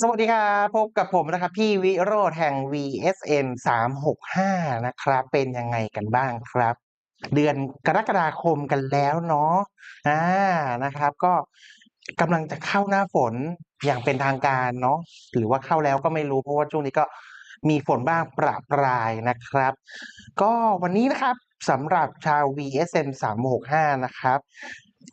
สวัสดีครับพบกับผมนะครับ พี่วิโรธแห่ง VSN 365 นะครับ เป็นยังไงกันบ้างครับ เดือนกรกฎาคมกันแล้วเนาะอ่านะครับ ก็กำลังจะเข้าหน้าฝนอย่างเป็นทางการเนาะหรือว่าเข้าแล้วก็ไม่รู้เพราะว่าช่วงนี้ก็มีฝนบ้างประปรายนะครับ ก็วันนี้นะครับสำหรับชาว VSN 365 นะครับ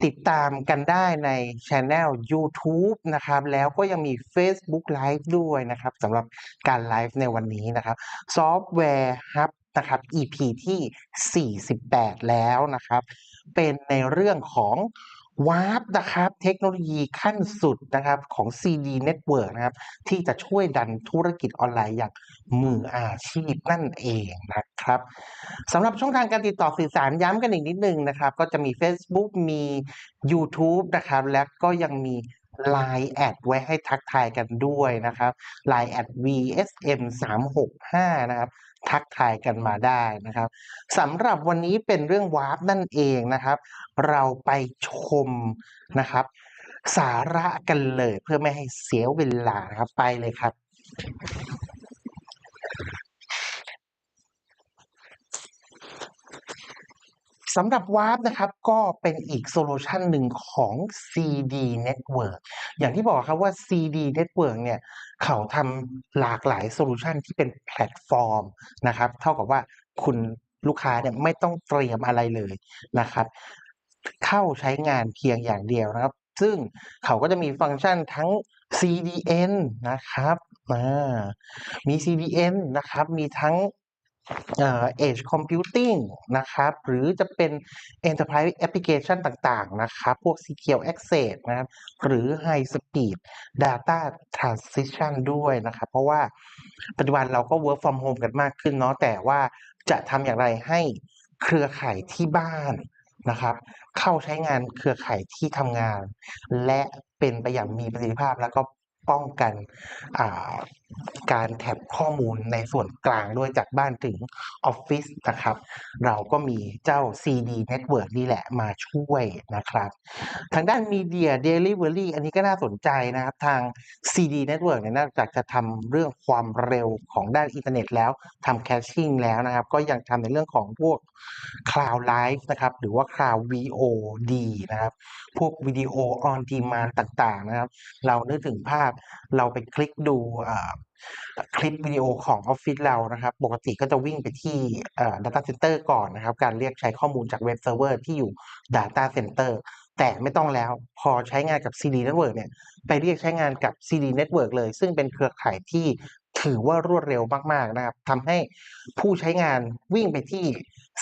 ติดตามกันได้ในช anel YouTube นะครับ แล้วก็ยังมี Facebook Live ด้วยนะครับสำหรับการไลฟ์ในวันนี้นะครับซอฟต์แวร์ฮับนะครับ EP ที่ 48 แล้วนะครับ เป็นในเรื่องของ วาร์ปนะครับเทคโนโลยีขั้นสุดนะครับของ CD Network นะครับที่จะช่วยดันธุรกิจออนไลน์อย่างมืออาชีพนั่นเองนะครับสำหรับช่องทางการติดต่อสื่อสารย้ำกันอีกนิดนึงนะครับ ก็จะมี Facebook มี YouTube นะครับและก็ยังมี Line แอดไว้ให้ทักทายกันด้วยนะครับ Line แอด VSM 365นะครับ ทักทายกันมาได้นะครับสำหรับวันนี้เป็นเรื่องวาร์ปนั่นเองนะครับ เราไปชมนะครับ สาระกันเลยเพื่อไม่ให้เสียเวลานะครับไปเลยครับ สำหรับวาร์ปนะครับก็เป็นอีกโซลูชันหนึ่งของ CD Network อย่างที่บอกครับว่า CD Network เนี่ยเขาทำหลากหลายโซลูชันที่เป็นแพลตฟอร์มนะครับเท่ากับว่าคุณลูกค้าเนี่ยไม่ต้องเตรียมอะไรเลยนะครับ เข้าใช้งานเพียงอย่างเดียวนะครับ ซึ่งเขาก็จะมีฟังก์ชันทั้ง CDN นะครับมี CDN นะครับ มีทั้ง เอ่อ Edge Computing นะครับ หรือจะเป็น Enterprise Application ต่างๆ นะครับ พวก Secure Access นะครับ หรือ High Speed Data Transition ด้วยนะครับ เพราะว่าปัจจุบันเราก็ Work from Home กันมากขึ้นเนาะ แต่ว่าจะทำอย่างไรให้เครือข่ายที่บ้านนะครับ เข้าใช้งานเครือข่ายที่ทำงาน และเป็นไปอย่างมีประสิทธิภาพแล้วก็ป้องกันอ่า การแท็บข้อมูลในส่วนกลางด้วยจากบ้านถึงออฟฟิศนะครับ เราก็มีเจ้า CD Network นี่แหละมาช่วยนะครับ ทางด้าน Media Delivery อันนี้ก็น่าสนใจนะครับ ทาง CD Network เนี่ยนอกจากจะทำเรื่องความเร็วของด้านอินเทอร์เน็ตแล้วทำแคชชิ่งแล้วนะครับ ก็ยังทำในเรื่องของพวก Cloud Live นะครับหรือว่า Cloud VOD นะครับ พวกวิดีโอ on demand ต่างๆนะครับ เรานึกถึงภาพเราไปคลิกดูอ่าคลิปวิดีโอของออฟฟิศเรานะครับ ปกติก็จะวิ่งไปที่ Data Center ก่อนนะครับ การเรียกใช้ข้อมูลจากเว็บเซิร์ฟเวอร์ที่อยู่ Data Center แต่ไม่ต้องแล้วพอใช้งานกับ CD Network เนี่ย ไปเรียกใช้งานกับ CD Network เลย ซึ่งเป็นเครือข่ายที่ถือว่ารวดเร็วมาก ๆ นะครับทำให้ผู้ใช้งานวิ่งไปที่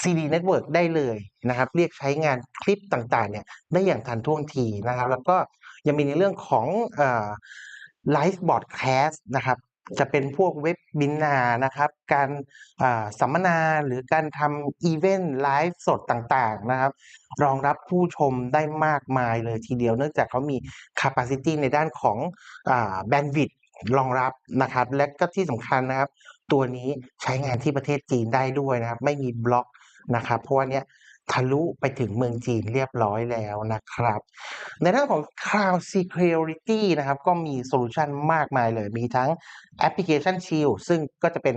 CD Network ได้เลยนะครับ เรียกใช้งานคลิปต่าง ๆ เนี่ย ได้อย่างทันท่วงทีนะครับ แล้วก็ยังมีในเรื่องของไลฟ์บอ d แคสต์นะครับ จะเป็นพวกเว็บบินานะครับ การสัมมนาหรือการทำอีเวนต์ไลฟ์สดต่างๆนะครับ รองรับผู้ชมได้มากมายเลยทีเดียว เนื่องจากเขามี capacity ในด้านของอ่า bandwidth รองรับนะครับ และก็ที่สำคัญนะครับ ตัวนี้ใช้งานที่ประเทศจีนได้ด้วยนะครับ ไม่มีบล็อกนะครับ เพราะว่าเนี้ย ทะลุไปถึงเมืองจีนเรียบร้อยแล้วนะครับ ในเรื่องของ Cloud Security นะครับ ก็มีโซลูชันมากมายเลย มีทั้ง Application Shield ซึ่งก็จะเป็น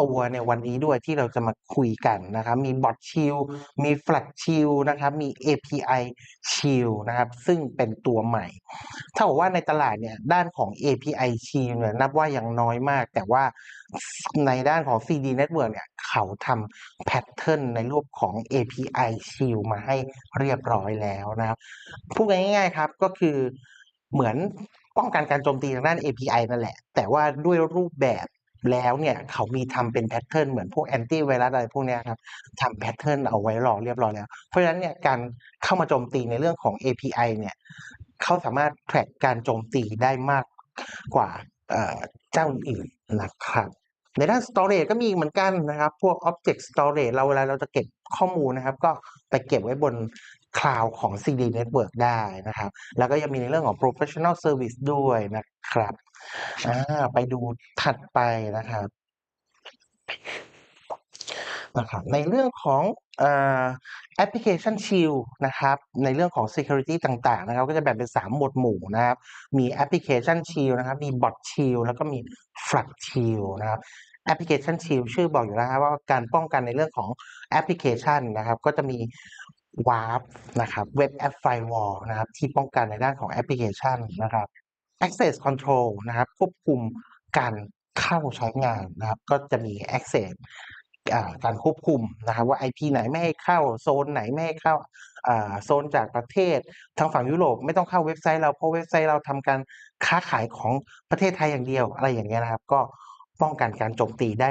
ตัวในวันนี้ด้วยที่เราจะมาคุยกันนะครับ มี Bot Shield มี Flat Shield นะครับมี API Shield นะครับ ซึ่งเป็นตัวใหม่ถ้าบอกว่าในตลาดเนี่ยด้านของ API Shield เนี่ยนับว่ายังน้อยมาก แต่ว่าในด้านของ CD Network เนี่ยเขาทำแพทเทิร์นในรูปของ API Shield มาให้เรียบร้อยแล้วนะครับพูดง่ายๆครับก็คือเหมือนป้องกันการโจมตีทางด้าน API นั่นแหละ แต่ว่าด้วยรูปแบบ แล้วเนี่ยเขามีทำเป็นแพทเทิร์นเหมือนพวกแอนตี้ไวรัสอะไรพวกนี้ครับทำแพทเทิร์นเอาไว้รอเรียบร้อยแล้ว เพราะฉะนั้นเนี่ยการเข้ามาโจมตีในเรื่องของ API เนี่ยเขาสามารถ track การโจมตีได้มากกว่าเอ่อเจ้าอื่นนะครับในด้าน storage ก็มีเหมือนกันนะครับ พวก object storage เราเวลาเราจะเก็บข้อมูลนะครับ ก็ไปเก็บไว้บนคลาวของ CD Network ได้นะครับ แล้วก็ยังมีในเรื่องของ professional service ด้วยนะครับ อ่า ไปดูถัดไปนะครับนะครับในเรื่องของอ่อแอปพลิเคชัน Shield นะครับในเรื่องของ Security ต่างๆนะครับก็จะแบ่งเป็น 3 หมวดหมู่นะครับ มีแอปพลิเคชัน Shield นะครับ มี Bot Shield แล้วก็มี Flood Shield นะครับแอปพลิเคชัน Shield ชื่อบอกอยู่แล้วครับว่าการป้องกันในเรื่องของแอปพลิเคชันนะครับ ก็จะมี WAF นะครับ Web App Firewall นะครับที่ป้องกันในด้านของแอปพลิเคชันนะครับ Access Control นะครับ ควบคุมการเข้าใช้งานนะครับ ก็จะมี Access การควบคุมนะครับว่า IP ไหนไม่ให้เข้าโซนไหนไม่ให้เข้าอ่าโซนจากประเทศทางฝั่งยุโรปไม่ต้องเข้าเว็บไซต์เราเพราะเว็บไซต์เราทำการค้าขายของประเทศไทยอย่างเดียวอะไรอย่างเงี้ยนะครับ ก็ ป้องกันการโจมตีได้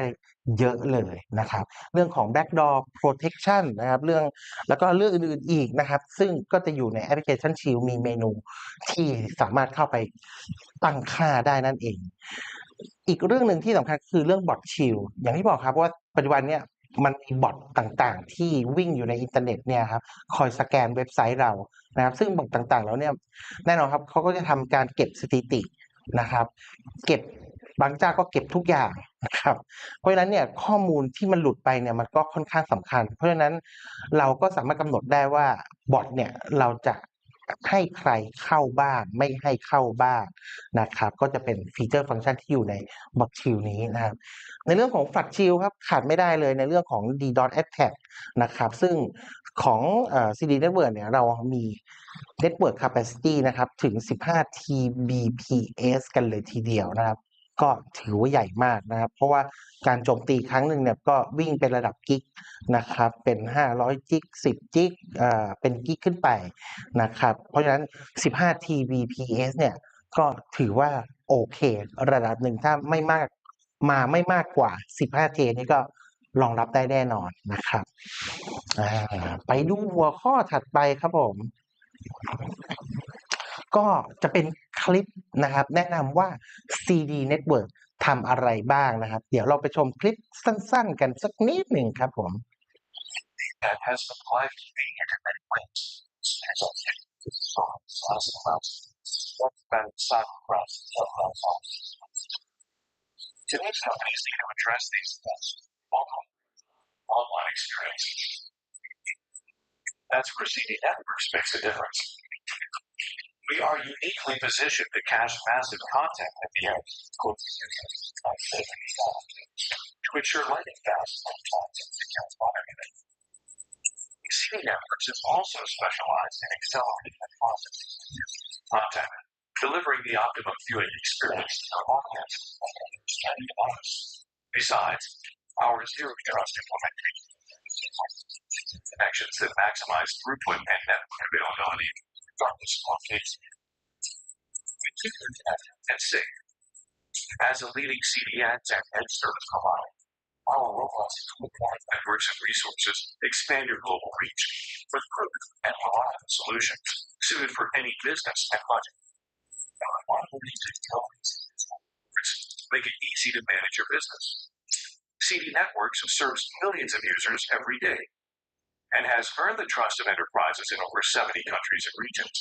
เยอะเลยนะครับ เรื่องของ backdoor protection นะครับเรื่องแล้วก็เรื่องอื่นๆอีกนะครับ ซึ่งก็จะอยู่ในแอปพลิเคชัน Shield มีเมนูที่สามารถเข้าไปตั้งค่าได้นั่นเอง อีกเรื่องหนึ่งที่สำคัญคือเรื่อง Bot Shield อย่างที่บอกครับว่าปัจจุบันเนี่ยมันมีบอทต่างๆ ที่วิ่งอยู่ในอินเทอร์เน็ตเนี่ยครับคอยสแกนเว็บไซต์เรานะครับ ซึ่งบอทต่างๆ แล้วเนี่ยแน่นอนครับเขาก็จะทำการเก็บสถิตินะครับ เก็บ บางเจ้าก็เก็บทุกอย่างนะครับ เพราะฉะนั้นเนี่ยข้อมูลที่มันหลุดไปเนี่ยมันก็ค่อนข้างสำคัญ เพราะฉะนั้นเราก็สามารถกำหนดได้ว่าบอทเนี่ยเราจะให้ใครเข้าบ้าง ไม่ให้เข้าบ้างนะครับ ก็จะเป็นฟีเจอร์ฟังก์ชันที่อยู่ใน Bot Shield นี้นะครับ ในเรื่องของ Flood Shield ครับขาดไม่ได้เลยในเรื่องของ DDoS Attack นะครับ ซึ่งของเอ่อ CD Network เนี่ยเรามี Network Capacity นะครับ ถึง 15 Tbps กันเลยทีเดียวนะครับ ก็ถือว่าใหญ่มากนะครับ เพราะว่าการโจมตีครั้งหนึ่งเนี่ยก็วิ่งเป็นระดับกิกนะครับเป็น 500จิก 10จิกเอ่อเป็นกิกขึ้นไปนะครับ เพราะฉะนั้น 15 Tbps เนี่ยก็ถือว่าโอเค ระดับหนึ่งถ้าไม่มากมาไม่มากกว่า 15 T นี่ก็รองรับได้แน่นอนนะครับ ไปดูหัวข้อถัดไปครับผม ก็จะเป็นคลิปนะครับ แนะนำว่า CD Network ทำอะไรบ้างนะครับ เดี๋ยวเราไปชมคลิปสั้นๆ กันสักนิดหนึ่งครับผม that has been live streaming internet waves. As of yet, this is all thousand miles. That's been south across the Today's companies need to address these threats. Welcome. Online experience. That's where CD Networks makes a difference. We are uniquely positioned to cache massive content at the edge, to ensure lightning fast content secure monitoring. CD Networks is also specialized in accelerating the processing content, delivering the optimum viewing experience to our audience and device. Besides, our zero trust implementation connections that maximize throughput and network availability regardless of location. Connected and safe. As a leading CDN and edge service provider, our robust deployed networks and resources expand your global reach with proven and reliable solutions suited for any business and budget. Our reliable capabilities make it easy to manage your business. CD Networks serves millions of users every day and has earned the trust of enterprises in over 70 countries and regions.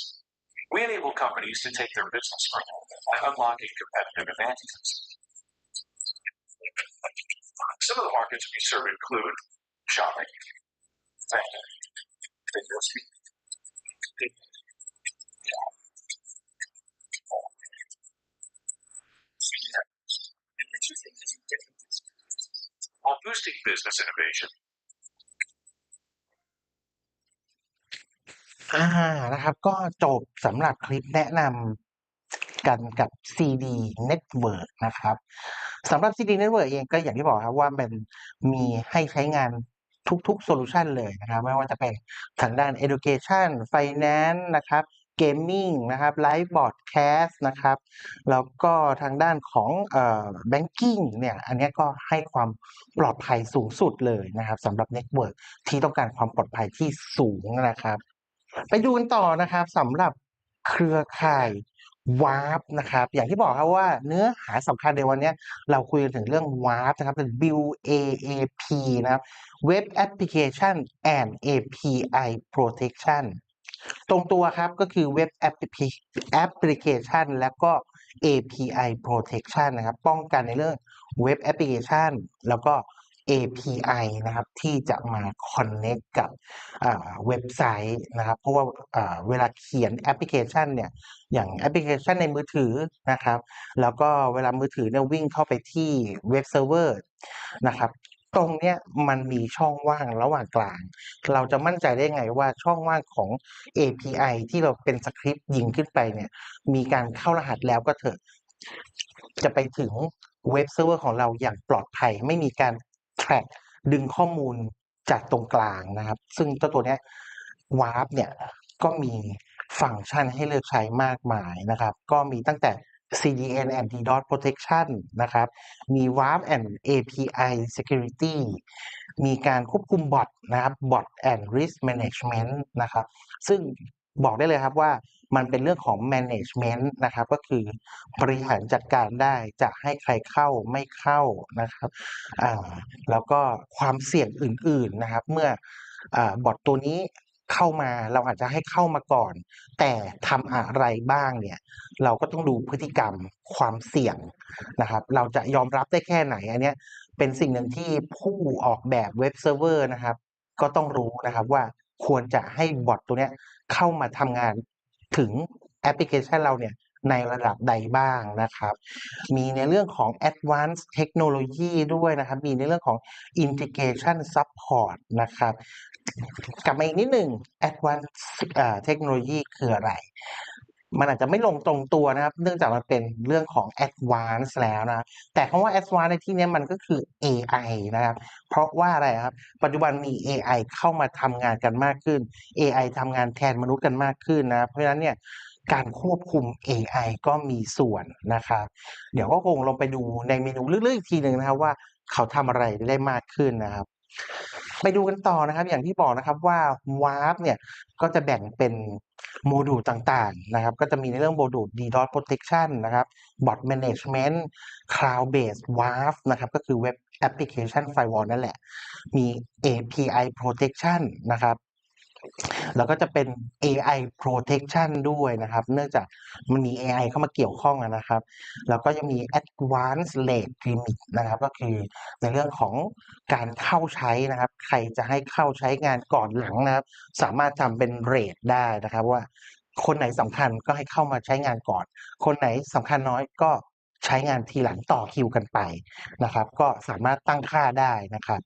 We enable companies to take their business further by unlocking competitive advantages. Some of the markets we serve include shopping, banking, while boosting business innovation. อ่านะครับ ก็จบสำหรับคลิปแนะนำกันกับ CD Network นะครับสำหรับ CD Network เองก็อย่างที่บอกครับว่ามันมีให้ใช้งานทุกๆโซลูชันเลยนะครับ ไม่ว่าจะเป็นทางด้าน Education Finance นะครับ Gaming นะครับ Live Broadcast นะครับ แล้วก็ทางด้านของเอ่อ Banking เนี่ย อันนี้ก็ให้ความปลอดภัยสูงสุดเลยนะครับสำหรับ Network ที่ต้องการความปลอดภัยที่สูงนะครับ ไปดูกันต่อนะครับสำหรับเครือข่ายวาร์ปนะครับ อย่างที่บอกครับว่าเนื้อหาสำคัญในวันนี้เราคุยถึงเรื่องวาร์ปนะครับเป็น WAAP นะครับ Web Application and API Protection ตรงตัวครับก็คือ Web App Application แล้วก็ API Protection นะครับ ป้องกันในเรื่อง Web Application แล้วก็ API นะครับที่จะมา connect กับเว็บไซต์นะครับเพราะว่าอ่าเวลาเขียนแอปพลิเคชันเนี่ยอย่างแอปพลิเคชันในมือถือนะครับแล้วก็เวลามือถือเนี่ยวิ่งเข้าไปที่เว็บเซิร์ฟเวอร์นะครับตรงเนี้ยมันมีช่องว่างระหว่างกลาง เราจะมั่นใจได้ไงว่าช่องว่างของ API ที่เราเป็นสคริปต์ยิงขึ้นไปเนี่ยมีการเข้ารหัสแล้วก็เถอะจะไปถึงเว็บเซิร์ฟเวอร์ของเราอย่างปลอดภัย ไม่มีการ track ดึงข้อมูลจากตรงกลางนะครับ ซึ่งเจ้าตัวนี้ย Warp เนี่ยก็มีฟังก์ชันให้เลือกใช้มากมายนะครับ ก็มีตั้งแต่ CDN and DDoS protection นะครับ มี Warp and API security มีการควบคุมบอทนะครับ bot and risk management นะครับ ซึ่ง บอกได้เลยครับว่ามันเป็นเรื่องของ management นะครับ ก็คือบริหารจัดการได้จะให้ใครเข้าไม่เข้านะครับอ่าแล้วก็ความเสี่ยงอื่น ๆนะครับ เมื่ออ่บอทตัวนี้เข้ามาเราอาจจะให้เข้ามาก่อน แต่ทำอะไรบ้างเนี่ย เราก็ต้องดูพฤติกรรมความเสี่ยงนะครับ เราจะยอมรับได้แค่ไหนอันเนี้ยเป็นสิ่งหนึ่งที่ผู้ออกแบบเว็บเซิร์ฟเวอร์นะครับ ก็ต้องรู้นะครับว่า ควรจะให้บอทตัวเนี้ยเข้ามาทำงานถึงแอปพลิเคชันเราเนี่ยในระดับใดบ้างนะครับ มีในเรื่องของ advanced technology ด้วยนะครับ มีในเรื่องของ integration support นะครับ กลับมาอีกนิดหนึ่ง advanced เทคโนโลยีคืออะไร มันอาจจะไม่ลงตรงตัวนะครับ เนื่องจากมันเป็นเรื่องของ advance แล้วนะแต่คำว่า advance ในที่นี้มันก็คือ AI นะครับ เพราะว่าอะไรครับ ปัจจุบันมี AI เข้ามาทำงานกันมากขึ้น AI ทำงานแทนมนุษย์กันมากขึ้นนะ เพราะฉะนั้นเนี่ยการควบคุม AI ก็มีส่วนนะครับ เดี๋ยวก็คงลงไปดูในเมนูลึกๆอีกทีหนึ่งนะครับว่าเขาทำอะไรได้มากขึ้นนะครับ ไปดูกันต่อนะครับ อย่างที่บอกนะครับว่า Warp เนี่ยก็จะแบ่งเป็นโมดูลต่างๆนะครับ ก็จะมีในเรื่องโมดูล DDoS protection นะครับ bot management cloud based WAF นะครับ ก็คือ web application firewall นั่นแหละ มี API protection นะครับ แล้วก็จะเป็น AI protection ด้วยนะครับ เนื่องจากมันมี AI เข้ามาเกี่ยวข้องนะครับ แล้วก็ยังมี advanced rate limit นะครับ ก็คือในเรื่องของการเข้าใช้นะครับ ใครจะให้เข้าใช้งานก่อนหลังนะครับ สามารถทำเป็นเรทได้นะครับว่าคนไหนสำคัญก็ให้เข้ามาใช้งานก่อน คนไหนสำคัญน้อยก็ใช้งานทีหลังต่อคิวกันไปนะครับ ก็สามารถตั้งค่าได้นะครับ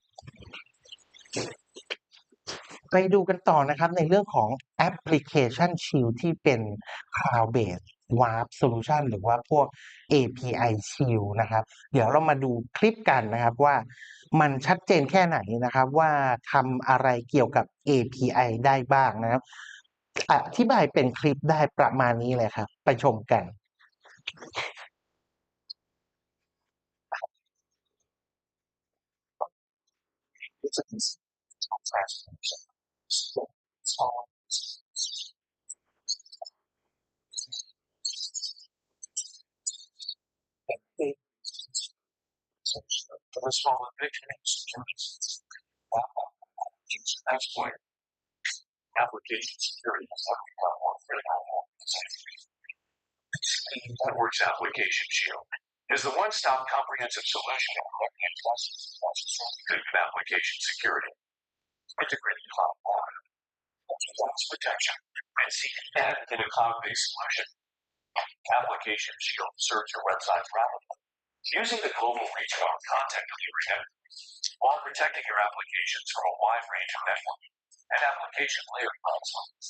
ไปดูกันต่อนะครับในเรื่องของแอปพลิเคชัน Shield ที่เป็น Cloud Based Warp Solution หรือว่าพวก API Shield นะครับ เดี๋ยวเรามาดูคลิปกันนะครับว่ามันชัดเจนแค่ไหนนะครับ ว่าทำอะไรเกี่ยวกับ API ได้บ้างนะครับอธิบายเป็นคลิปได้ประมาณนี้เลยครับ ไปชมกัน It's a digital transformation. So, small. And big. So, for a small eviction securities. That's point. Application security is what we call more critical. Networks Application Shield is the one-stop comprehensive solution in looking at good application security. Integrated cloud water, DDoS protection, and seeking and in a cloud-based solution. Application Shield serves your website rapidly. Using the global reach of our content delivery network, while protecting your applications from a wide range of network and application layer platforms.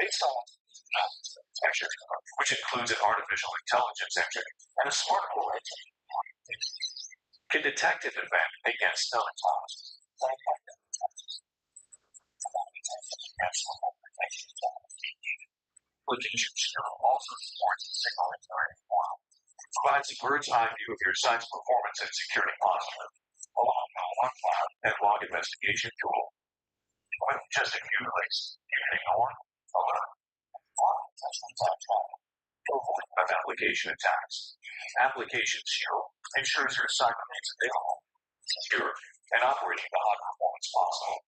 Based on protection, which includes an artificial intelligence engine and a smart home engine, Good detective event against Santa Claus. Like that, Longitude snow also supports the signal authority. Provides a bird's eye view of your site's performance and security posture, along with a one file and log investigation tool. Equipment just accumulates, you can ignore, alert, or potentially time travel to avoid web application attacks. Application Shield ensures your site remains available, secure, and operating at the high performance possible.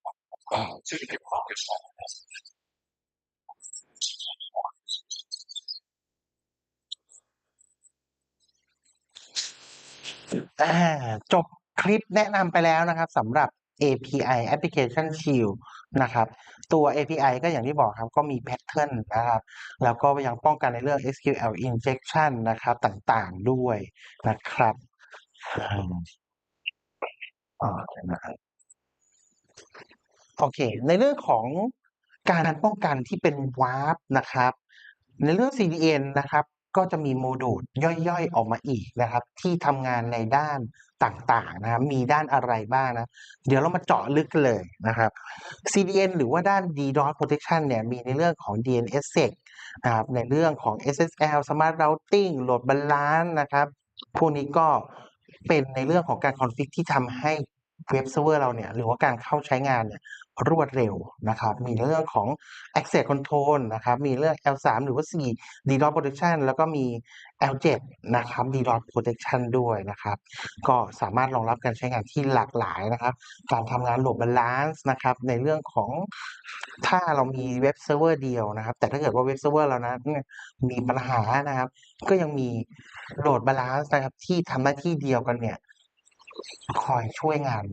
So you can focus on the business. อาจบคลิปแนะนำไปแล้วนะครับสำหรับ API Application Shield นะครับ ตัว API ก็อย่างที่บอกครับ ก็มีแพทเทิร์นนะครับ แล้วก็ยังป้องกันในเรื่อง SQL injection นะครับ ต่างๆด้วยนะครับอืมอ่าเดี๋ยวนะครับโอเค ในเรื่องของการป้องกันที่เป็น WARP นะครับ ในเรื่อง CDN นะครับ ก็จะมีโมดูลย่อยๆ ออกมาอีกนะครับ ที่ทำงานในด้านต่างๆนะครับมีด้านอะไรบ้างนะ เดี๋ยวเรามาเจาะลึกเลยนะครับ CDN หรือว่าด้าน DDoS Protection เนี่ยมีในเรื่องของ DNSSEC นะครับในเรื่องของ SSL Smart Routing Load Balance นะครับ พวกนี้ก็เป็นในเรื่องของการคอนฟิกที่ทำให้เว็บเซิร์ฟเวอร์เราเนี่ยหรือว่าการเข้าใช้งานเนี่ย รวดเร็วนะครับ มีเรื่องของ Access Control นะครับ มีเรื่อง L3 หรือว่า 4 DDoS Protection แล้วก็มี L7 นะครับ DDoS Protection ด้วยนะครับ ก็สามารถรองรับการใช้งานที่หลากหลายนะครับ การทำงาน Load Balance นะครับ ในเรื่องของถ้าเรามีเว็บเซิร์ฟเวอร์เดียวนะครับ แต่ถ้าเกิดว่าเว็บเซิร์ฟเวอร์เรานั้นเนี่ยมีปัญหานะครับ ก็ยังมี Load Balance นะครับที่ทำหน้าที่เดียวกันเนี่ยคอยช่วยงาน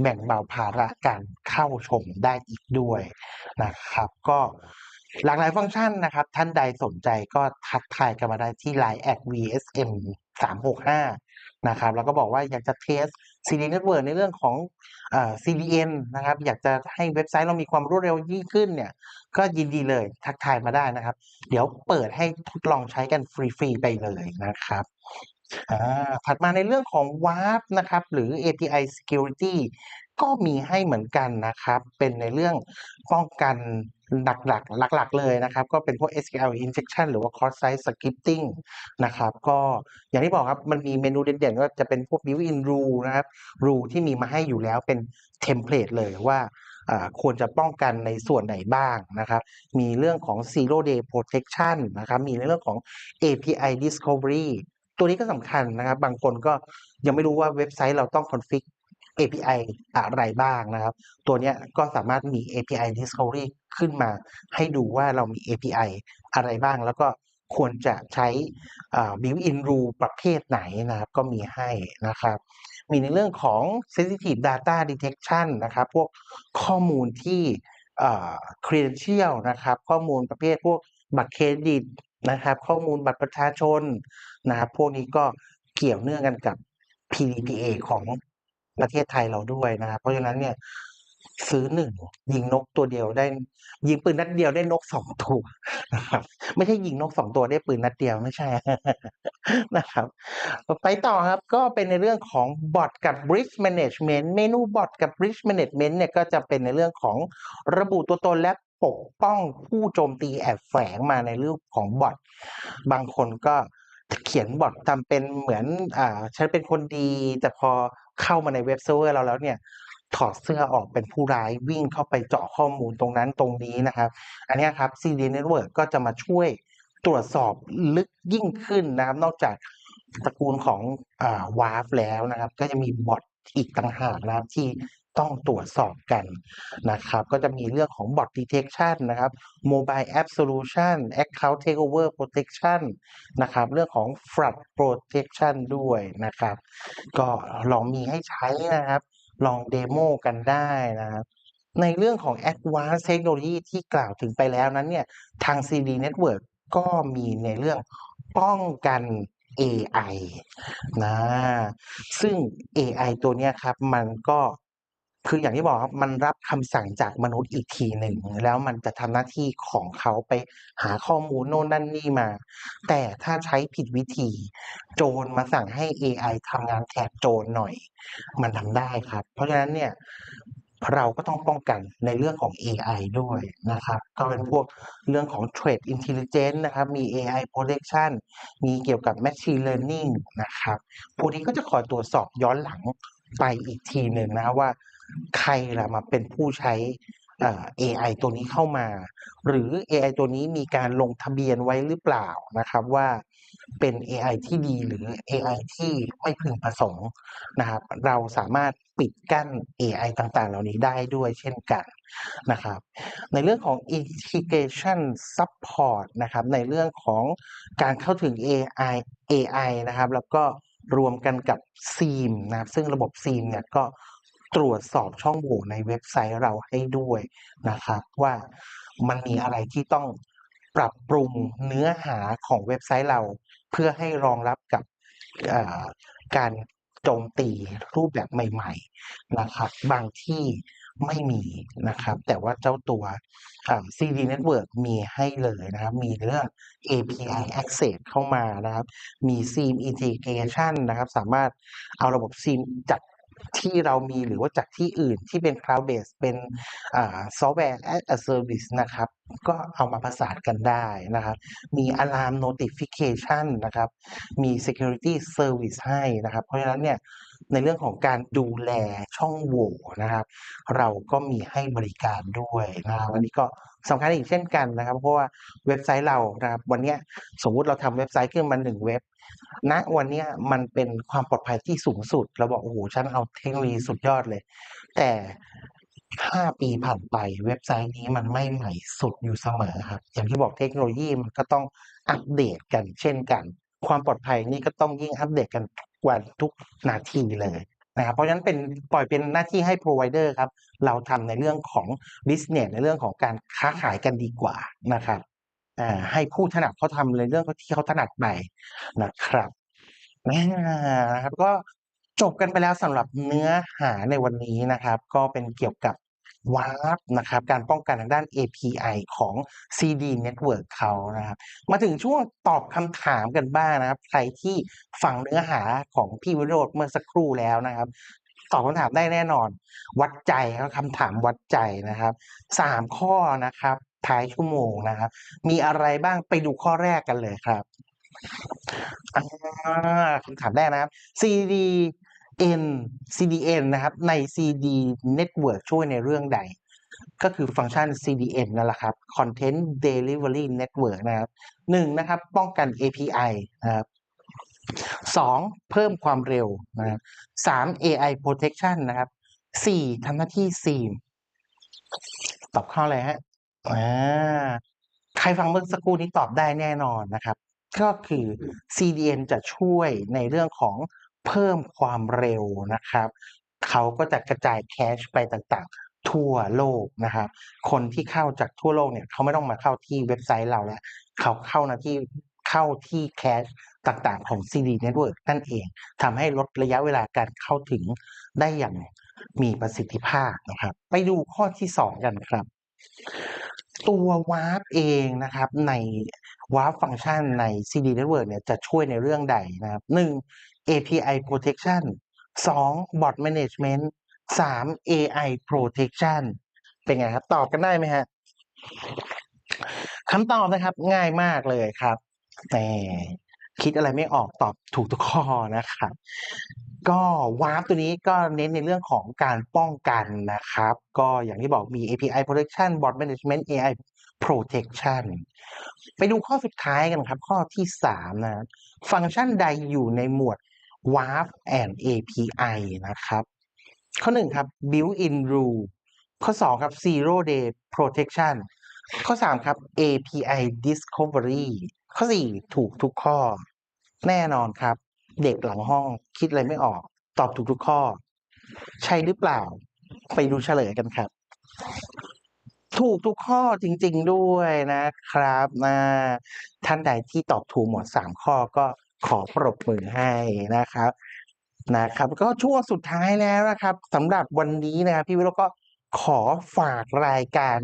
แบ่งเบาภาระการเข้าชมได้อีกด้วยนะครับ ก็หลากหลายฟังก์ชันนะครับ ท่านใดสนใจก็ทักทายกันมาได้ที่ Line at VSM 365นะครับแล้วก็บอกว่าอยากจะเทส CD Network ในเรื่องของอ CDN นะครับ อยากจะให้เว็บไซต์เรามีความรวดเร็วยิ่งขึ้นเนี่ย ก็ยินดีเลยทักทายมาได้นะครับ เดี๋ยวเปิดให้ทดลองใช้กันฟรี ๆ ไปเลยนะครับ ถัดมาในเรื่องของ WARP นะครับ หรือ API Security ก็มีให้เหมือนกันนะครับ เป็นในเรื่องป้องกันหลักๆ หลักๆ เลยนะครับ ก็เป็นพวก SQL injection หรือว่า cross site scripting นะครับ ก็อย่างที่บอกครับ มันมีเมนูเด่นๆ ก็จะเป็นพวก built-in rule นะครับ rule ที่มีมาให้อยู่แล้วเป็นเทมเพลตเลยว่าอ่าควรจะป้องกันในส่วนไหนบ้างนะครับ มีเรื่องของ zero day protection นะครับ มีในเรื่องของ API discovery ตัวนี้ก็สำคัญนะครับ บางคนก็ยังไม่รู้ว่าเว็บไซต์เราต้องคอนฟิก API อะไรบ้างนะครับ ตัวนี้ก็สามารถมี API discovery ขึ้นมา ให้ดูว่าเรามี API อะไรบ้าง แล้วก็ควรจะใช้ built-in rule ประเภทไหนนะครับ ก็มีให้นะครับ มีในเรื่องของ sensitive data detection นะครับ พวกข้อมูลที่ credential นะครับ ข้อมูลประเภทพวกบัตรเครดิต นะครับ ข้อมูลบัตรประชาชนนะครับ พวกนี้ก็เกี่ยวเนื่องกันกับ PDPA ของประเทศไทยเราด้วยนะครับ เพราะฉะนั้นเนี่ยซื้อ1ยิงนกตัวเดียวได้ ยิงปืนนัดเดียวได้นก2ตัวนะครับ ไม่ใช่ยิงนก2ตัวได้ปืนนัดเดียวไม่ใช่นะครับ ไปต่อครับก็เป็นในเรื่องของบอตกับ Bridge Management เมนูบอตกับ Bridge Management เนี่ยก็จะเป็นในเรื่องของระบุตัวตนและ ปกป้องผู้โจมตีแอบแฝงมาในรูปของบอตบางคนก็เขียนบอตทำเป็นเหมือนอ่าฉันเป็นคนดี แต่พอเข้ามาในเว็บเซิร์ฟเวอร์เราแล้วเนี่ยถอดเสื้อออกเป็นผู้ร้ายวิ่งเข้าไปเจาะข้อมูลตรงนั้นตรงนี้นะครับ อันนี้ครับ CD Network ก็จะมาช่วยตรวจสอบลึกยิ่งขึ้นนะครับ นอกจากตระกูลของอ่า WAF แล้วนะครับ ก็จะมีบอตอีกต่างหากนะครับที่ ต้องตรวจสอบกันนะครับ ก็จะมีเรื่องของ Bot Detection นะครับ Mobile App Solution Account Takeover Protection นะครับ เรื่องของ Flood Protection ด้วยนะครับ ก็ลองมีให้ใช้นะครับ ลองเดโมกันได้นะครับในเรื่องของ Advanced Technology ที่กล่าวถึงไปแล้วนั้นเนี่ย ทาง CD Network ก็มีในเรื่องป้องกัน AI นะ ซึ่ง AI ตัวนี้ครับ มันก็ คืออย่างที่บอกครับมันรับคำสั่งจากมนุษย์อีกทีหนึ่ง แล้วมันจะทำหน้าที่ของเขาไปหาข้อมูลโน่นนั่นนี่มา แต่ถ้าใช้ผิดวิธี โจรมาสั่งให้ AI ทำงานแทนโจรหน่อย มันทำได้ครับ เพราะฉะนั้นเนี่ยเราก็ต้องป้องกันในเรื่องของ AI ด้วยนะครับ ก็เป็นพวกเรื่องของ Threat Intelligence นะครับ มี AI Protection มีเกี่ยวกับ Machine Learning นะครับพวกนี้ก็จะคอยตรวจสอบย้อนหลังไปอีกทีหนึ่งนะว่า ใครล่ะมาเป็นผู้ใช้เอ่อ AI ตัวนี้เข้ามา หรือ AI ตัวนี้มีการลงทะเบียนไว้หรือเปล่านะครับว่าเป็น AI ที่ดีหรือ AI ที่ไม่พึงประสงค์นะครับ เราสามารถปิดกั้น AI ต่างๆ เหล่านี้ได้ด้วยเช่นกันนะครับ ในเรื่องของ Integration Support นะครับในเรื่องของการเข้าถึง AI AI นะครับ แล้วก็รวมกันกับซีมนะครับ ซึ่งระบบซีมเนี่ยก็ ตรวจสอบช่องโหว่ในเว็บไซต์เราให้ด้วยนะครับ ว่ามันมีอะไรที่ต้องปรับปรุงเนื้อหาของเว็บไซต์เรา เพื่อให้รองรับกับการโจมตีรูปแบบใหม่ ๆ นะครับ บางที่ไม่มีนะครับ แต่ว่าเจ้าตัว CD Network มีให้เลยนะครับ มีเรื่อง API Access เข้ามานะครับ มี SIEM Integration นะครับ สามารถเอาระบบ SIEM จาก ที่เรามีหรือว่าจากที่อื่นที่เป็น Cloud Base เป็นอ่า Software as a Service นะครับ ก็เอามาประสานกันได้นะครับ มี Alarm Notification นะครับ มี Security Service ให้นะครับ เพราะฉะนั้นเนี่ยในเรื่องของการดูแลช่องโหว่นะครับ เราก็มีให้บริการด้วยนะครับอันนี้ก็สำคัญอีกเช่นกันนะครับ เพราะว่าเว็บไซต์เรานะครับวันนี้สมมุติเราทำเว็บไซต์ขึ้นมาหนึ่งเว็บ ณวันเนี้ยมันเป็นความปลอดภัยที่สูงสุดเราบอกโอ้โฮฉันเอาเทคโนโลยีสุดยอดเลย แต่5ปีผ่านไปเว็บไซต์นี้มันไม่ใหม่สุดอยู่เสมอครับ อย่างที่บอกเทคโนโลยีมันก็ต้องอัปเดตกันเช่นกัน ความปลอดภัยนี่ก็ต้องยิ่งอัปเดตกันทุกวันทุกนาทีเลยนะครับเพราะฉะนั้นเป็นปล่อยเป็นหน้าที่ให้ Provider ครับ เราทำในเรื่องของ Business ในเรื่องของการค้าขายกันดีกว่านะครับอ่า ให้ผู้ถนัดเขาทำในเรื่องที่เขาถนัดไปนะครับนะครับก็จบกันไปแล้วสำหรับเนื้อหาในวันนี้นะครับ ก็เป็นเกี่ยวกับ WAF นะครับ การป้องกันทางด้าน API ของ CD Network เขานะครับ มาถึงช่วงตอบคำถามกันบ้างนะครับ ใครที่ฟังเนื้อหาของพี่วิโรจน์เมื่อสักครู่แล้วนะครับ ตอบคำถามได้แน่นอน วัดใจครับคำถามวัดใจนะครับ3ข้อนะครับ ท้ายชั่วโมงนะครับ มีอะไรบ้างไปดูข้อแรกกันเลยครับคำถามแรกนะครับ CDN CDN นะครับใน CD Network ช่วยในเรื่องใด ก็คือฟังก์ชัน CDN นั่นแหละครับ Content Delivery Network นะครับ1นะครับ ป้องกัน API นะครับ2เพิ่มความเร็วนะครับ3 AI Protection นะครับ4ทำหน้าที่ SIEM ตอบข้ออะไรครับ อา ใครฟังเมื่อสักครู่นี้ตอบได้แน่นอนนะครับ ก็คือ CDN จะช่วยในเรื่องของเพิ่มความเร็วนะครับ เขาก็จะกระจายแคชไปต่างๆ ทั่วโลกนะครับ คนที่เข้าจากทั่วโลกเนี่ยเขาไม่ต้องมาเข้าที่เว็บไซต์เราแล้ว เขาเข้านะที่เข้าที่แคชต่างๆ ของ CD Network นั่นเองทำให้ลดระยะเวลาการเข้าถึงได้อย่างมีประสิทธิภาพนะครับ ไปดูข้อที่ 2 กันครับ ตัว WAF เองนะครับใน WAF ฟังก์ชันใน CD Network เนี่ยจะช่วยในเรื่องใดนะครับ1 API Protection 2 Bot Management 3 AI Protection เป็นไงครับ ตอบกันได้ไหมครับ?คำตอบนะครับง่ายมากเลยครับแหมคิดอะไรไม่ออกตอบถูกทุกข้อนะครับ ก็ WAF ตัวนี้ก็เน้นในเรื่องของการป้องกันนะครับ ก็อย่างที่บอกมี API Protection Bot Management AI Protection ไปดูข้อสุดท้ายกันครับ ข้อที่ 3 นะ ฟังก์ชันใดอยู่ในหมวด WAF and API นะครับ ข้อ 1 ครับ Built-in Rule ข้อ 2 ครับ Zero Day Protection ข้อ 3 ครับ API Discovery ข้อ 4 ถูกทุกข้อ แน่นอนครับ เด็กหลังห้องคิดอะไรไม่ออก ตอบถูกทุกข้อ ใช่หรือเปล่า?ไปดูเฉลยกันครับ ถูกทุกข้อจริง ๆด้วยนะครับอาท่านใดที่ตอบถูกหมด3ข้อก็ขอปรบมือให้นะครับนะครับ ก็ช่วงสุดท้ายแล้วนะครับสำหรับวันนี้นะครับ พี่วิโรจน์ก็ขอฝากรายการ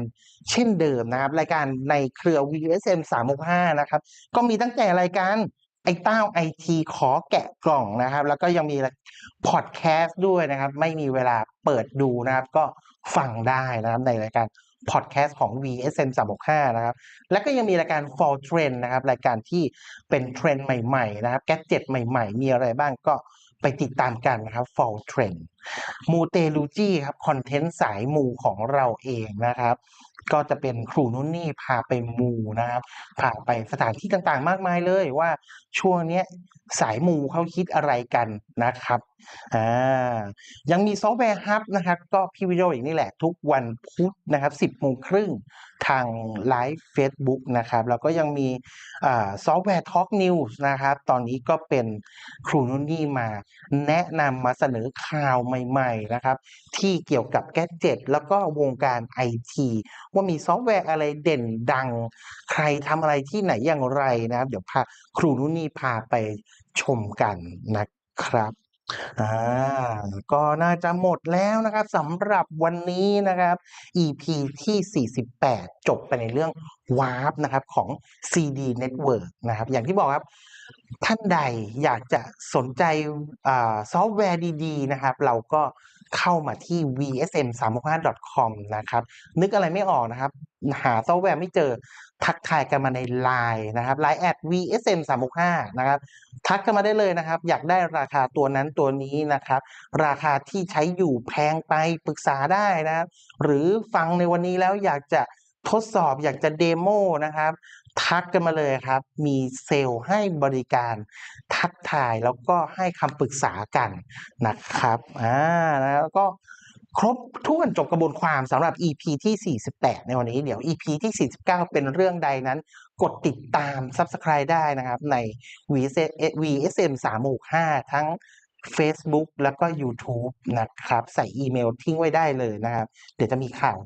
เช่นเดิมนะครับ รายการในเครือ VSM 365 นะครับ ก็มีตั้งแต่รายการ ไอ้เต้าไอทีขอแกะกล่องนะครับ แล้วก็ยังมีพอดแคสต์ด้วยนะครับ ไม่มีเวลาเปิดดูนะครับ ก็ฟังได้นะครับในรายการพอดแคสต์ของ VSM 365 นะครับ แล้วก็ยังมีรายการ For Trend นะครับ รายการที่เป็น Trend ใหม่ ๆ นะครับ แกดเจตใหม่ ๆ มีอะไรบ้างก็ไปติดตามกันนะครับ For Trend มูเตลูจีครับ คอนเทนต์สายมูของเราเองนะครับ ก็จะเป็นครูนู่นนี่พาไปมูนะครับพาไปสถานที่ต่างๆ มากมายเลยว่าช่วงเนี้ยสายมูเขาคิดอะไรกันนะครับ อ่ายังมีซอฟต์แวร์ฮับนะครับ ก็พี่วิดีโออีกนี่แหละทุกวันพุธนะครับ10โมงครึ่งทางไลฟ์ Facebook นะครับ แล้วก็ยังมีซอฟต์แวร์ Talk News นะครับ ตอนนี้ก็เป็นครูนุ่นนี่มาแนะนำมาเสนอข่าวใหม่ๆนะครับ ที่เกี่ยวกับแกดเจ็ตแล้วก็วงการไอทีว่ามีซอฟต์แวร์อะไรเด่นดัง ใครทำอะไรที่ไหนอย่างไรนะครับ เดี๋ยวพาครูนุ่นนี่พาไปชมกันนะครับ อ่าก็น่าจะหมดแล้วนะครับสำหรับวันนี้นะครับ EP ที่ 48 จบไปในเรื่อง Warp นะครับของ CD Network นะครับ อย่างที่บอกครับ ท่านใดอยากจะสนใจอซอฟต์แวร์ดีๆ นะครับ เราก็เข้ามาที่ vsm365.com นะครับ นึกอะไรไม่ออกนะครับ หาซอฟต์แวร์ไม่เจอ ทักทายกันมาใน Line นะครับ Line แอด vsm365 นะครับ ทักกันมาได้เลยนะครับ อยากได้ราคาตัวนั้นตัวนี้นะครับ ราคาที่ใช้อยู่แพงไปปรึกษาได้นะครับ หรือฟังในวันนี้แล้วอยากจะทดสอบอยากจะเดโมนะครับ ทักกันมาเลยครับ มีเซลล์ให้บริการ ทักทายแล้วก็ให้คำปรึกษากันนะครับอ่าแล้วก็ ครบถ้วนจบกระบวนความสำหรับ EP ที่ 48 ในวันนี้เดี๋ยว EP ที่ 49 เป็นเรื่องใดนั้น กดติดตาม Subscribe ได้นะครับใน VSM 365ทั้ง Facebook แล้วก็ YouTube นะครับ ใส่อีเมลทิ้งไว้ได้เลยนะครับ เดี๋ยวจะมีข่าว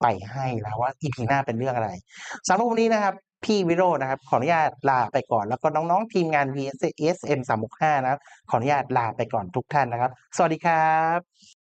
ไปให้แล้วว่า EP หน้าเป็นเรื่องอะไรสำหรับวันนี้นะครับพี่วิโรจน์นะครับ ขออนุญาตลาไปก่อน แล้วก็น้องๆ ทีมงาน VSM 365 นะครับ ขออนุญาตลาไปก่อนทุกท่านนะครับ สวัสดีครับ